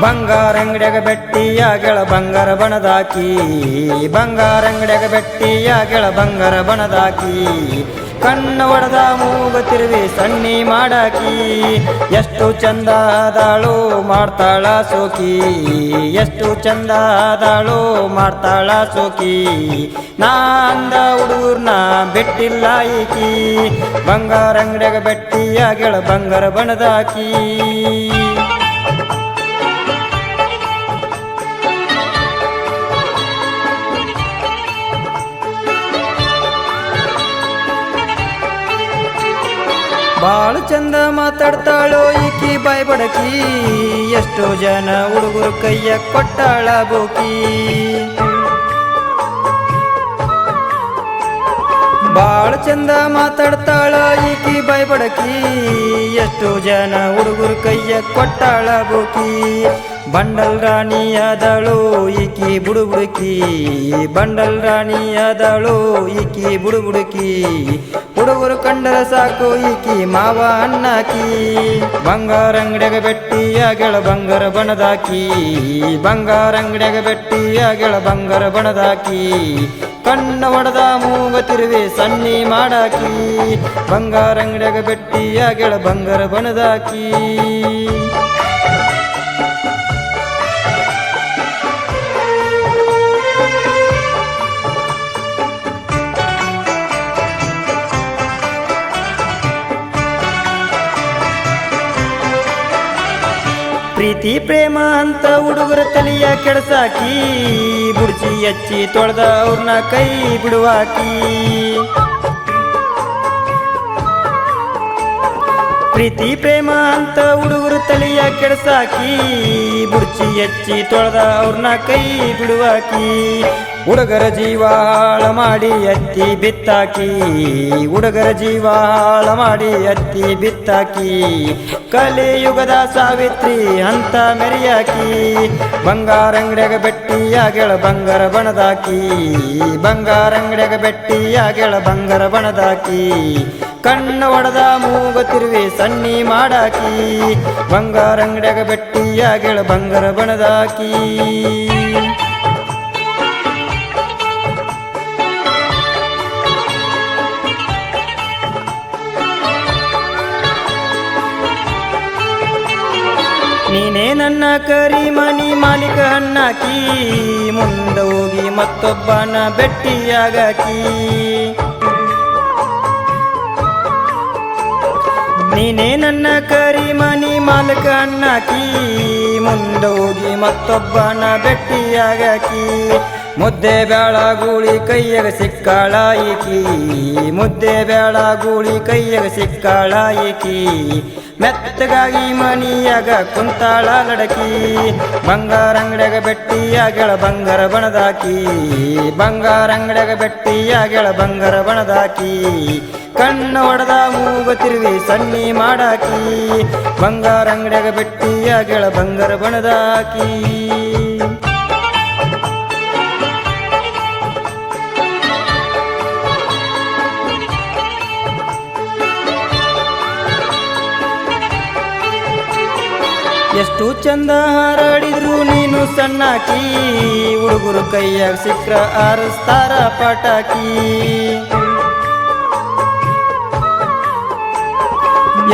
ಬಂಗಾರ ಅಂಗಡಿಯಾಗ ಬೆಟ್ಟಿಯ ಗೆಳ ಬಂಗಾರ ಬಣದಾಕಿ. ಬಂಗಾರ ಅಂಗಡಿಯಾಗ ಬೆಟ್ಟಿಯ ಗೆಳ ಬಂಗಾರ ಬಣದಾಕಿ. ಕಣ್ಣ ಒಡೆದ ಮೂಗ ತಿರುವಿ ಸಣ್ಣಿ ಮಾಡಾಕಿ. ಎಷ್ಟು ಚಂದ ಆದಾಳು ಮಾಡ್ತಾಳ ಸೋಕಿ. ಎಷ್ಟು ಚಂದ ಆದಾಳು ಮಾಡ್ತಾಳ ಸೋಕಿ. ನಾ ಅಂದ ಹುಡುಗರ್ನ ಬಿಟ್ಟಿಲ್ಲ ಈಕಿ. ಬಂಗಾರ ಅಂಗಡಿಯಾಗ ಬೆಟ್ಟಿಯ ಗೆಳ ಬಂಗಾರ ಬಣದಾಕಿ. ಬಾಳ ಚಂದ ಮಾತಾಡ್ತಾಳೋ ಈಕಿ ಬಾಯ್ ಬಡಕಿ ಎಷ್ಟೋ ಜನ ಹುಡುಗರು ಕೈಯ ಕೊಟ್ಟಾಳ ಬೋಕಿ. ಭಾಳ ಚಂದ ಮಾತಾಡ್ತಾಳ ಈಕಿ ಬಾಯ್ ಬಡಕಿ ಎಷ್ಟೋ ಜನ ಹುಡುಗರು ಕೈಯ ಕೊಟ್ಟಾಳ ಬೋಕಿ. ಬಂಡಲ್ ರಾಣಿಯಾದಳು ಇಕಿ ಬುಡು ಬುಡುಕಿ ಬಂಡಲ್ ರಾಣಿಯಾದಳು ಇಕಿ ಬುಡು ಬುಡುಕಿ ಹುಡುಗರು ಕಂಡರ ಸಾಕು, ಈಕಿ ಮಾವ ಅಣ್ಣಾಕಿ ಬಂಗಾರ ಅಂಗಡಿಯಾಗ ಬೆಟ್ಟಿಯ ಗೆಳ ಬಂಗಾರ ಬಣದಾಕಿ. ಬಂಗಾರ ಅಂಗಡಿಯಾಗ ಬೆಟ್ಟಿಯ ಗೆಳ ಬಂಗಾರ ಬಣದಾಕಿ. ಕಣ್ಣ ಹೊಡೆದ ಮೂಗ ತಿರುವೆ ಸಣ್ಣಿ ಮಾಡಾಕಿ. ಬಂಗಾರ ಅಂಗಡಿಯಾಗ ಬೆಟ್ಟಿಯ ಗೆಳ ಬಂಗಾರ ಬಣದಾಕಿ. ಪ್ರೀತಿ, ಪ್ರೇಮ ಅಂತ ಹುಡುಗರ ತಲಿಯ ಕೆಡಸಾಕಿ ಬುಡ್ಜಿ ಹಚ್ಚಿ ತೊಳೆದ ಅವ್ರನ್ನ ಕೈ ಬಿಡುವಾಕಿ ಪ್ರೀತಿ, ಪ್ರೇಮ ಅಂತ ಹುಡುಗರ ತಲಿಯ ಕೆಡಸಾಕಿ ಬುಡ್ಜಿ ಹಚ್ಚಿ ತೊಳೆದ ಅವ್ರನ್ನ ಕೈ ಬಿಡುವಾಕಿ ಹುಡುಗರ ಜೀವ ಹಾಳ ಮಾಡಿ ಎತ್ತಿ ಬಿತ್ತಾಕಿ, ಹುಡುಗರ ಜೀವ ಹಾಳ ಮಾಡಿ ಎತ್ತಿ ಬಿತ್ತಾಕಿ, ಕಲಿಯುಗದ ಸಾವಿತ್ರಿ ಅಂತ ಮೆರಿಯಾಕಿ, ಬಂಗಾರ ಅಂಗಡ್ಯಾಗ ಬೆಟ್ಟಿಯ ಗೆಳ ಬಂಗಾರ ಬಣದಾಕಿ, ಬಂಗಾರ ಅಂಗಡ್ಯಾಗ ಬೆಟ್ಟಿಯ ಗೆಳ ಬಂಗಾರ ಬಣದಾಕಿ, ಕಣ್ಣ ಒಡೆದ ಮೂಗ ತಿರುವಿ ಸಣ್ಣಿ ಮಾಡಾಕಿ, ಬಂಗಾರ ಅಂಗಡ್ಯಾಗ ಬೆಟ್ಟಿಯ ಗೆಳ ಬಂಗಾರ ಬಣದಾಕಿ. ನೀನೇ ನನ್ನ ಕರಿ ಮನಿ ಮಾಲೀಕ ಹಣ್ಣಾಕಿ ಮುಂದೆ ಹೋಗಿ ಮತ್ತೊಬ್ಬನ ಬೆಟ್ಟಿಯಾಗಕಿ ನೀನೇ ನನ್ನ ಕರಿ ಮನಿ ಮಾಲೀಕ ಅನ್ನಾಕಿ ಮುಂದೆ ಹೋಗಿ ಮತ್ತೊಬ್ಬನ ಬೆಟ್ಟಿಯಾಗಕಿ ಮುದ್ದೆ ಗೂಳಿ ಕೈಯಾಗ ಸಿಕ್ಕಾಳಾಯಿಕಿ ಮುದ್ದೆ ಗೂಳಿ ಕೈಯಾಗ ಸಿಕ್ಕಾಳಾಯಿಕಿ ಮೆತ್ತಗಾಗಿ ಮನಿಯಾಗ ಕುಂತಾಳ ಲಡಕಿ. ಬಂಗಾರ ಅಂಗಡ್ಯಾಗ ಬೆಟ್ಟಿಯಾಗೆಳ ಬಂಗಾರ ಬಣದಾಕಿ. ಬಂಗಾರ ಅಂಗಡ್ಯಾಗ ಬೆಟ್ಟಿಯಾಗೆಳ ಬಂಗಾರ ಬಣದಾಕಿ. ಕಣ್ಣ ಹೊಡೆದ ಮೂಗ ತಿರುವಿ ಸಣ್ಣಿ ಮಾಡಾಕಿ. ಬಂಗಾರ ಅಂಗಡ್ಯಾಗ ಬೆಟ್ಟಿಯಾಗಳ ಬಂಗಾರ ಬಣದಾಕಿ. ಎಷ್ಟು ಚಂದ ಹಾರಾಡಿದ್ರು ನೀನು ಸಣ್ಣಾಕಿ. ಹುಡುಗರು ಕೈಯಾಗ ಸಿಕ್ರ ಆರಿಸ್ತಾರ ಪಟಾಕಿ.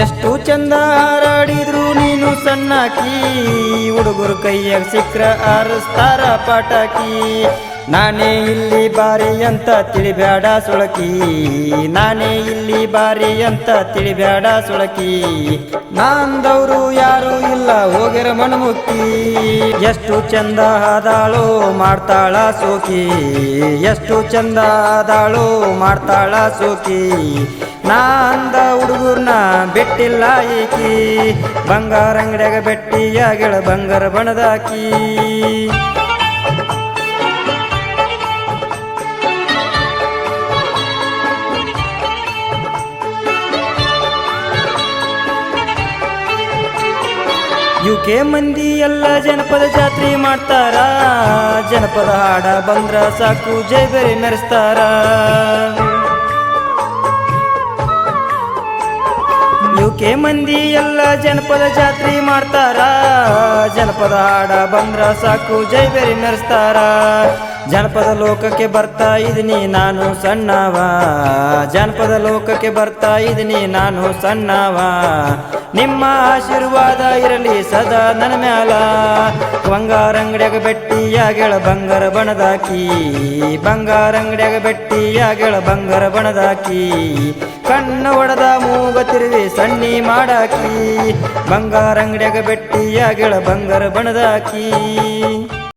ಎಷ್ಟು ಚಂದ ಹಾರಾಡಿದ್ರು ನೀನು ಸಣ್ಣಾಕಿ. ಹುಡುಗರು ಕೈಯಾಗ ಸಿಕ್ರ ಆರಿಸ್ತಾರ ಪಟಾಕಿ. ನಾನೇ ಇಲ್ಲಿ ಬಾರಿ ಅಂತ ತಿಳಿಬ್ಯಾಡ ಸುಳಕಿ. ನಾನೇ ಇಲ್ಲಿ ಬಾರಿ ಅಂತ ತಿಳಿಬ್ಯಾಡ ಸುಳಕಿ. ನಾಂದವರು ಯಾರು ಇಲ್ಲ, ಹೋಗಿರ ಮಣ್ಮುಕ್ತಿ ಎಷ್ಟು ಚಂದ ಆದಾಳು ಮಾಡ್ತಾಳ ಸೋಕಿ. ಎಷ್ಟು ಚಂದ ಆದಾಳು ಮಾಡ್ತಾಳ ಸೋಕಿ. ನಾಂದ ಹುಡುಗರ್ನ ಬಿಟ್ಟಿಲ್ಲ ಈಕಿ. ಬಂಗಾರ ಅಂಗಡ್ಯಾಗ ಬೆಟ್ಟಿಯಾಗಿಳ ಬಂಗಾರ ಬಣದಾಕಿ ಯುಕೆ ಮಂದಿ ಎಲ್ಲ ಜನಪದ ಜಾತ್ರೆ ಮಾಡ್ತಾರ. ಜನಪದ ಹಾಡ ಬಂದ್ರ ಸಾಕು, ಜೈ ಬೇರೆ ಮೆರೆಸ್ತಾರ ಯುಕೆ ಮಂದಿ ಎಲ್ಲ ಜನಪದ ಜಾತ್ರೆ ಮಾಡ್ತಾರ. ಜನಪದ ಹಾಡ ಬಂದ್ರ ಸಾಕು, ಜೈ ಬೇರೆ ಮೆರೆಸ್ತಾರ ಜನಪದ ಲೋಕಕ್ಕೆ ಬರ್ತಾ ಇದೀನಿ ನಾನು ಸಣ್ಣವ. ಜನಪದ ಲೋಕಕ್ಕೆ ಬರ್ತಾ ಇದೀನಿ ನಾನು ಸಣ್ಣವ. ನಿಮ್ಮ ಆಶೀರ್ವಾದ ಇರಲಿ ಸದಾ ನನ್ನ ಮ್ಯಾಲ. ಬಂಗಾರ ಅಂಗಡಿಯಾಗ ಬೆಟ್ಟಿಯಾಗೆಳ ಬಂಗಾರ ಬಣದಾಕಿ ಬಂಗಾರ ಅಂಗಡಿಯಾಗ ಬೆಟ್ಟಿಯಾಗೆಳ ಬಂಗಾರ ಬಣದಾಕಿ ಕಣ್ಣು ಒಡದ ಮೂಗ ತಿರುವಿ ಸಣ್ಣಿ ಮಾಡಾಕಿ. ಬಂಗಾರ ಅಂಗಡಿಯಾಗ ಬೆಟ್ಟಿಯಾಗೆಳ ಬಂಗಾರ ಬಣದಾಕಿ